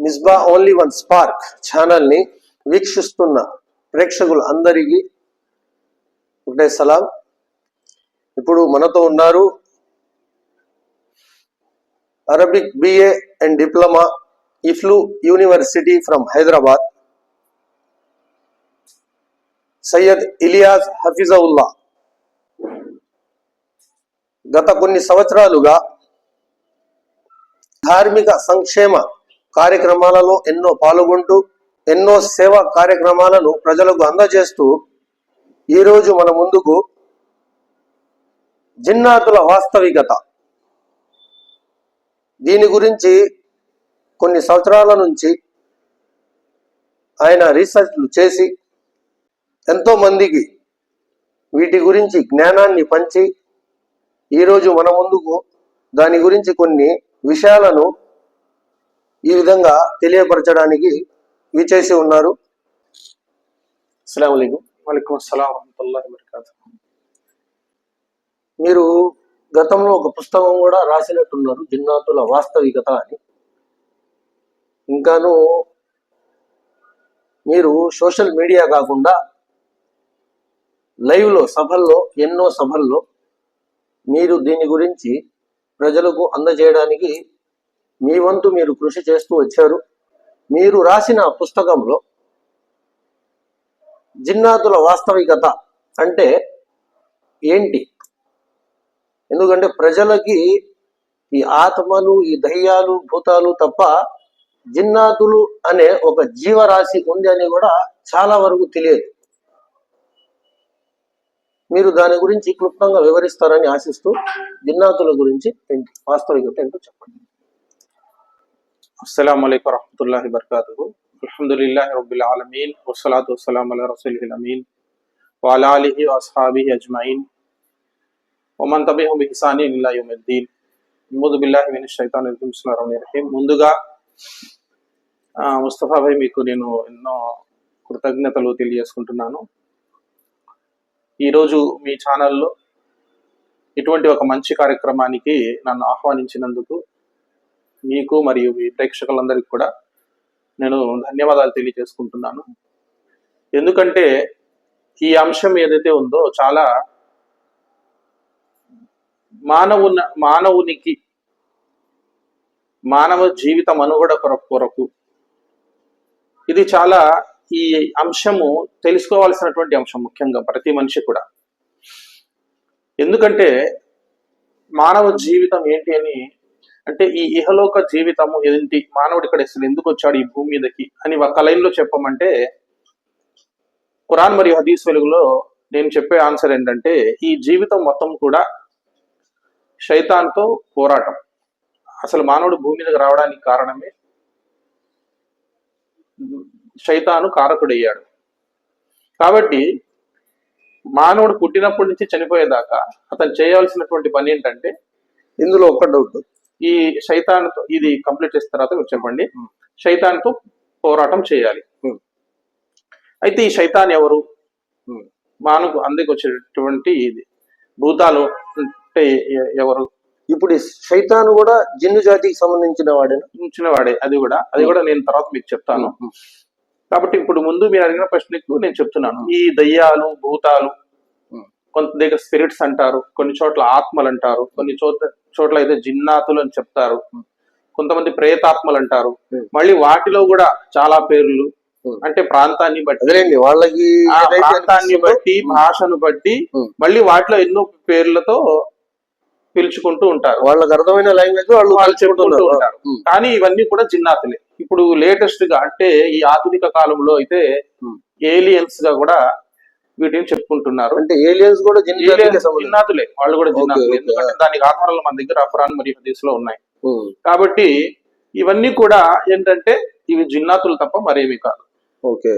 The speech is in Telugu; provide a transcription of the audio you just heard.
మిస్బా ఓన్లీ వన్ స్పార్క్ ఛానల్ని వీక్షిస్తున్న ప్రేక్షకులు అందరికీ ఒకటే సలాం. ఇప్పుడు మనతో ఉన్నారు Arabic BA and diploma EFLU university from Hyderabad Syed Iliyaz Hafeezullah గత కొన్ని సంవత్సరాలుగా ధార్మిక సంక్షేమ కార్యక్రమాలలో ఎన్నో పాల్గొంటూ ఎన్నో సేవా కార్యక్రమాలను ప్రజలకు అందజేస్తూ ఈరోజు మన ముందుకు జిన్నాతుల వాస్తవికత. దీని గురించి కొన్ని సంవత్సరాల నుంచి ఆయన రీసెర్చ్లు చేసి ఎంతో మందికి వీటి గురించి జ్ఞానాన్ని పంచి ఈరోజు మన ముందుకు దాని గురించి కొన్ని విషయాలను ఈ విధంగా తెలియపరచడానికి విచేసి ఉన్నారు. అస్సలం వలైకుం అస్సలాం వబరకాతు. మీరు గతంలో ఒక పుస్తకం కూడా రాసినట్టున్నారు జిన్నాతుల వాస్తవికత అని. ఇంకాను మీరు సోషల్ మీడియా కాకుండా లైవ్లో సభల్లో ఎన్నో సభల్లో మీరు దీని గురించి ప్రజలకు అందజేయడానికి మీ వంతు మీరు కృషి చేస్తూ వచ్చారు. మీరు రాసిన పుస్తకంలో జిన్నాతుల వాస్తవికత అంటే ఏంటి? ఎందుకంటే ప్రజలకి ఈ ఆత్మలు ఈ దయ్యాలు భూతాలు తప్ప జిన్నాతులు అనే ఒక జీవరాశి ఉంది అని కూడా చాలా వరకు తెలియదు. మీరు దాని గురించి క్లుప్తంగా వివరిస్తారని ఆశిస్తూ జిన్నాతుల గురించి ఏంటి? వాస్తవికత ఏంటో చెప్పండి. అస్సలం అయికు వరహతుల్లా వరకాతు అల్హదుల్లా రబ్బిల్ ఆలమీన్ వసలాతు వసలాం అలా రసూల్ అమీన్ వాలాలిహి అజ్మాయిన్ ఒమన్ తబిహుం బిహసాని ఇల్లా యౌమిద్దీన్ ముదు బిల్లాహి మినష్ షైతానిర్ రహీం ముందుగా ముస్తఫా భాయ్ మీకు నేను ఎన్నో కృతజ్ఞతలు తెలియజేసుకుంటున్నాను. ఈరోజు మీ ఛానల్లో ఇటువంటి ఒక మంచి కార్యక్రమానికి నన్ను ఆహ్వానించినందుకు మీకు మరియు మీ ప్రేక్షకులందరికీ కూడా నేను ధన్యవాదాలు తెలియజేసుకుంటున్నాను. ఎందుకంటే ఈ అంశం ఏదైతే ఉందో చాలా మానవున మానవునికి మానవ జీవితం మనుగడ కొరకు కొరకు ఇది చాలా ఈ అంశము తెలుసుకోవాల్సినటువంటి అంశం ముఖ్యంగా ప్రతి మనిషి కూడా. ఎందుకంటే మానవ జీవితం ఏంటి అని అంటే ఈ ఇహలోక జీవితము ఏంటి? మానవుడు ఇక్కడ అసలు ఎందుకు వచ్చాడు ఈ భూమి మీదకి అని ఒక లైన్లో చెప్పమంటే ఖురాన్ మరియు హదీస్ వెలుగులో నేను చెప్పే ఆన్సర్ ఏంటంటే ఈ జీవితం మొత్తం కూడా శైతాన్తో పోరాటం. అసలు మానవుడు భూమి మీదకి రావడానికి కారణమే శైతాను కారకుడయ్యాడు. కాబట్టి మానవుడు పుట్టినప్పటి నుంచి చనిపోయేదాకా అతను చేయాల్సినటువంటి పని ఏంటంటే ఇందులో ఒక డౌట్ ఈ శైతాన్తో ఇది కంప్లీట్ చేసిన తర్వాత మీరు చెప్పండి శైతాన్తో పోరాటం చేయాలి. అయితే ఈ శైతాన్ ఎవరు. మానవుకు అందరికి వచ్చేటువంటి ఇది. భూతాలు అంటే ఎవరు? ఇప్పుడు శైతాను కూడా జిన్ను జాతికి సంబంధించిన వాడేనా? ఉంచిన వాడే అది కూడా. అది కూడా నేను తర్వాత మీకు చెప్తాను. కాబట్టి ఇప్పుడు ముందు మీరు అడిగిన ప్రశ్నకు నేను చెప్తున్నాను. ఈ దయ్యాలు భూతాలు. కొంత దగ్గర స్పిరిట్స్ అంటారు కొన్ని చోట్ల ఆత్మలు అంటారు కొన్ని చోట్ల చోట్ల అయితే జిన్నాతులు అని చెప్తారు కొంతమంది ప్రేతాత్మలు అంటారు. మళ్ళీ వాటిలో కూడా చాలా పేర్లు. అంటే ప్రాంతాన్ని బట్టి వాళ్ళకి ప్రాంతాన్ని బట్టి భాషను బట్టి. మళ్ళీ వాటిలో ఎన్నో పేర్లతో పిలుచుకుంటూ ఉంటారు వాళ్ళకి అర్థమైన లాంగ్వేజ్ వాళ్ళు వాళ్ళు చెప్పుకుంటూ. ఉంటారు. కానీ ఇవన్నీ కూడా జిన్నాతులే ఇప్పుడు లేటెస్ట్గా అంటే ఈ ఆధునిక కాలంలో అయితే. ఏలియన్స్గా కూడా వీటిని చెప్పుకుంటున్నారు అంటే ఏలియన్స్ కూడా జిన్నాతులే వాళ్ళు కూడా జిన్నాతులే. ఎందుకంటే దానికి ఆధారాలు మన దగ్గర అఫ్రాన్ మరియు హదీస్లో ఉన్నాయి. కాబట్టి ఇవన్నీ కూడా ఏంటంటే ఇవి జిన్నాతులు తప్ప మరేమి కాదు ఓకే.